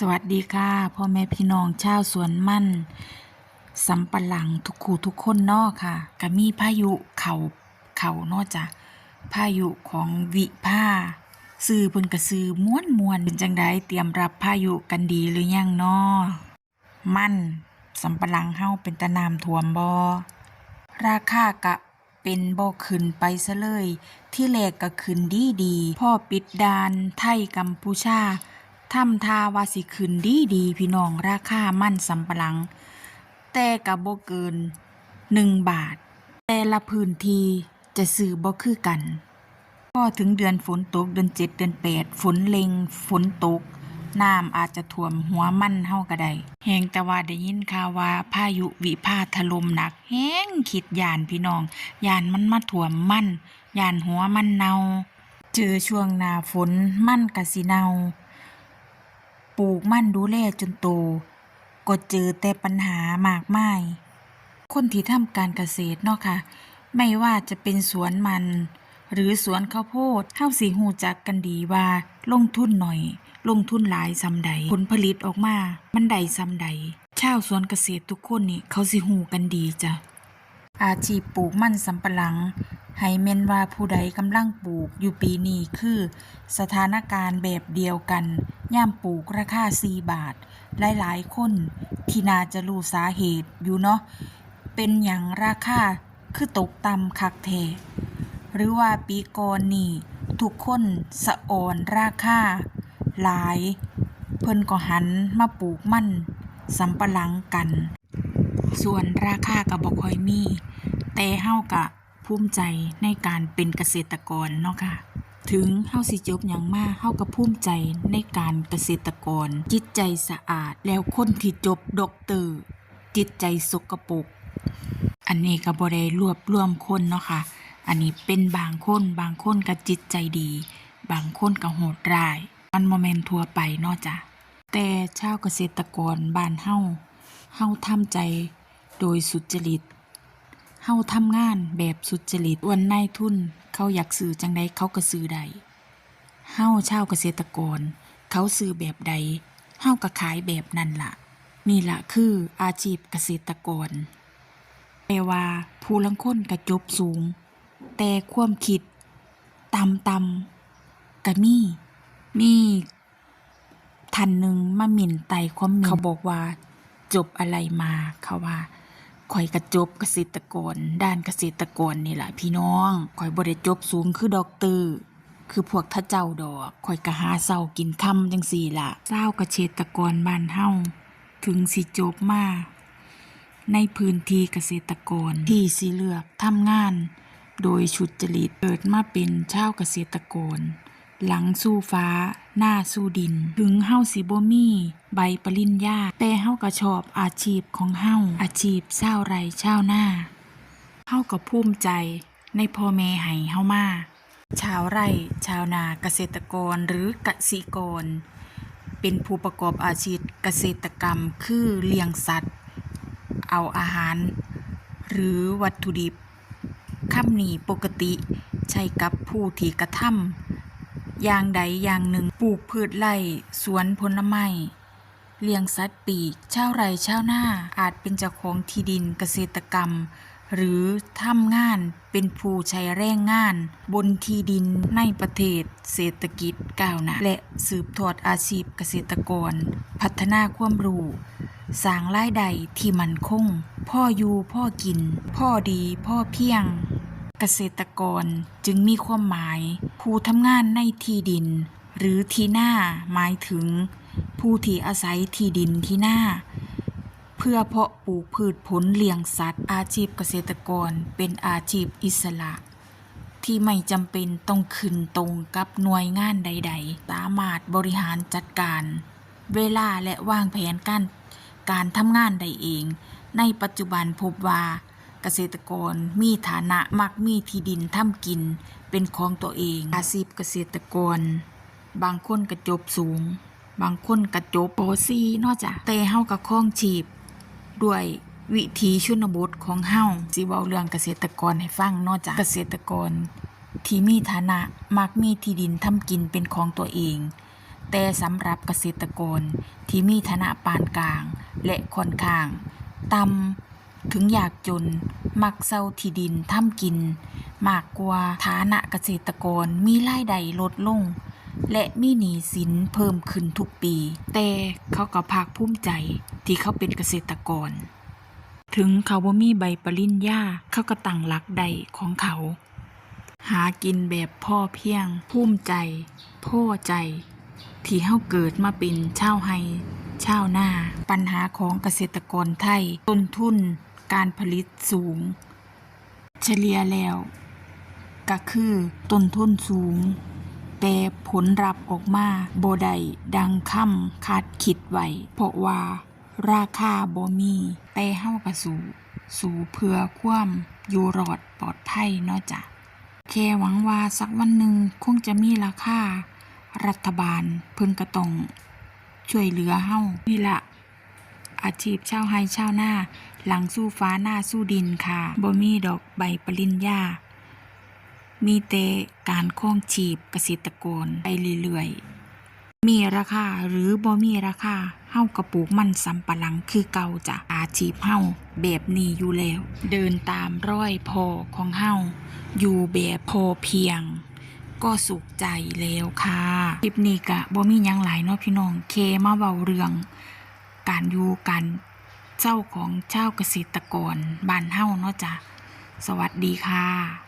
สวัสดีค่ะพ่อแม่พี่น้องชาวสวนมั่นสำปะหลังทุกคู่ทุกคนนอค่ะก็มีพายุเขาเขานอจ้ะพายุของวิภาซื้อเพิ่นก็ซื้อม้วนมวนเป็นจังไดเตรียมรับพายุกันดีหรือยังนอมั่นสำปะหลังเฮาเป็นตะนามท่วมบ่ราคากะเป็นบ่ขึ้นไปซะเลย ที่แรกก็ขึ้นดีดีพ่อปิดดานไทยกัมพูชา ทำทาวาสิขึ้นดีดีพี่น้องราคามั่นสำปะหลัง แต่กับบ่เกินหนึ่งบาท แต่ละพื้นที่จะซื้อบ่คือกัน พอถึงเดือนฝนตกเดือนเจ็ดเดือนแปดฝนเล็งฝนตกน้ำอาจจะท่วมหัวมั่นเฮาก็ได้แหงแต่ว่าได้ยินข่าวว่าพายุวิภาถล่มหนักแห้งคิดยานพี่น้องยานมันมาท่วมมั่นยานหัวมันเนา เจอช่วงหน้าฝนมั่นก็สิเนา ปลูกมั่นดูแลจนโต ก็เจอแต่ปัญหามากมาย คนที่ทำการเกษตรเนาะค่ะ ไม่ว่าจะเป็นสวนมัน หรือสวนข้าวโพดเฮาสิฮู้จักกันดีว่าลงทุนหน่อย ลงทุนหลายซำใด ผลผลิตออกมา มันได้ซำใด ชาวสวนเกษตรทุกคนนี่เขาสิฮู้กันดีจ้ะ อาชีพปลูกมันสำปะหลัง ให้แม่นว่าผู้ใดกำลังปลูกอยู่ปีนี้คือ สถานการณ์แบบเดียวกัน ย่ามปลูกราคา4บาท หลายๆ คนที่น่าจะรู้สาเหตุอยู่เนาะ เป็นอย่างราคาคือตกต่ำคักแทหรือว่าปีก่อนนี่ ทุกคนสะออนราคาหลาย เพิ่นก็หันมาปลูกมันสำปะหลังกัน ส่วนราคาก็บ่ค่อยมี แต่เฮาก็ภูมิใจในการเป็นเกษตรกรเนาะค่ะ ถึงเฮาสิจบหยังมากเฮาก็ภูมิใจในการเกษตรกร จิตใจสะอาดแล้วคนที่จบด็อกเตอร์ จิตใจสกปรกอันนี้ก็บ่ได้รวบรวมคนเนาะค่ะ อันนี้เป็นบางคนบางคนก็จิตใจดี บางคนก็โหดร้าย มันโมเมนทั่วไปเนาะจ้ะแต่ชาวเกษตรกรบ้านเฮาเฮาทำใจ โดยสุจริตเฮาทำงานแบบสุจริตอ้วนนายทุน เขาอยากซื้อจังใดเขาก็ซื้อได้เฮาชาวเกษตรกร เขาซื้อแบบใดเฮาก็ขายแบบนั้นล่ะ นี่ล่ะคืออาชีพเกษตรกร แต่ว่าผู้ลังคนกระจบสูง แต่ความคิดตำตำก็มีมีท่านหนึ่งมาหมิ่นไตความเมนเขาบอกว่า จบอะไรมาเขาว่า ข่อยกระจบเกษตรกร ด้านเกษตรกรนี่แหละพี่น้อง ข่อยบ่ได้จบสูงคือดอกเตอร์คือพวกท่าเจ้าดอกข่อยก็หาเศร้ากินค่ำจังสี่ล่ะเจ้าเกษตรกรบ้านเฮาถึงสิจบมาในพื้นที่เกษตรกรที่สิเลือกทำงาน โดยชุดจริตเกิดมาเป็นชาวเกษตรกร หลังสู้ฟ้า หน้าสู้ดิน ถึงเฮาสิบ่มีใบปริญญา แต่เฮาก็ชอบอาชีพของเฮาอาชีพชาวไร่ชาวนาเฮาก็ภูมิใจในพ่อแม่ให้เฮามาชาวไร่ชาวนาเกษตรกรหรือเกษิกร เป็นผู้ประกอบอาชีพเกษตรกรรมคือเลี้ยงสัตว์ เอาอาหาร หรือวัตถุดิบคำนี้ปกติใช้กับผู้ที่กระทำ อย่างใดอย่างหนึ่งปลูกพืชไร่สวนผลไม้เลี้ยงสัตว์ปีกชาวไร่ชาวนาอาจเป็นเจ้าของที่ดินเกษตรกรรม หรือทำงานเป็นผู้ใช้แรงงาน บนที่ดินในประเทศเศรษฐกิจก้าวหน้าและสืบทอดอาชีพเกษตรกร พัฒนาความรู้สร้างรายได้ที่มั่นคง พ่ออยู่พ่อกิน พ่อดีพ่อเพียง เกษตรกรจึงมีความหมาย ผู้ทำงานในที่ดิน หรือที่หน้าหมายถึง ผู้ที่อาศัยที่ดินที่หน้า เพื่อเพาะปลูกพืชผลเลี้ยงสัตว์ อาชีพเกษตรกรเป็นอาชีพอิสระ ที่ไม่จำเป็นต้องขึ้นตรงกับหน่วยงานใด ๆ สามารถบริหารจัดการ เวลาและวางแผนการการทำงานได้เอง ในปัจจุบันพบว่า กษตรกรมีฐานะมักมีที่ดินทำกิน เป็นของตัวเอง อาชีพเกษตรกร บางคนกระจบสูง บางคนกระจบโปซีนอกจากแต่เฮากับข้องชีพ ด้วยวิถีชนบทของเฮาสิเว้าเรื่องเกษตรกรให้ฟังนอกจากเกษตรกร ที่มีฐานะมักมีที่ดินทำกินเป็นของตัวเอง แต่สำหรับเกษตรกรที่มีฐานะปานกลาง และค่อนข้างต่ำ ถึงอยากจน มักเซาที่ดินทำกิน มากกว่าฐานะเกษตรกรมีรายได้ลดลง และมีหนี้สินเพิ่มขึ้นทุกปี แต่เขาก็ภาคภูมิใจที่เขาเป็นเกษตรกร ถึงเขาบ่มีใบปริญญาเขาก็ตั้งหลักใดของเขา หากินแบบพ่อเพียง ภูมิใจพ่อใจ ที่เฮาเกิดมาเป็นชาวไฮชาวนาปัญหาของเกษตรกรไทย ต้นทุน การผลิตสูง เฉลี่ยแล้ว ก็คือต้นทุนสูง แต่ผลลัพธ์ออกมาบ่ได้ดังคำคาดคิดไว้เพราะว่าราคาบ่มีแต่เฮาก็สู้สู้เพื่อความอยู่รอดปลอดภัยเนาะจ้ะแค่หวังว่าสักวันหนึ่งคงจะมีราคารัฐบาลเพิ่นก็ต้องช่วยเหลือเฮานี่ละอาชีพชาวไฮชาวนา หลังสู้ฟ้าหน้าสู้ดินค่ะบ่มีดอกใบปริญญา มีแต่การคล้องชีพเกษตรกรไปเรื่อยๆ มีราคาหรือบ่มีราคาเฮาก็ปลูกมันสำปะหลังคือเก่าจ้ะอาชีพเฮาแบบนี้อยู่แล้ว เดินตามร้อยพอของเฮาอยู่แบบพอเพียงก็สุขใจแล้วค่ะ คลิปนี้กะบ่มียังหลายเนาะพี่น้อง เคมาเว้าเรื่อง การอยู่การ เจ้าของเจ้าเกษตรกรบ้านเฮาเนาะจ้ะสวัสดีค่ะ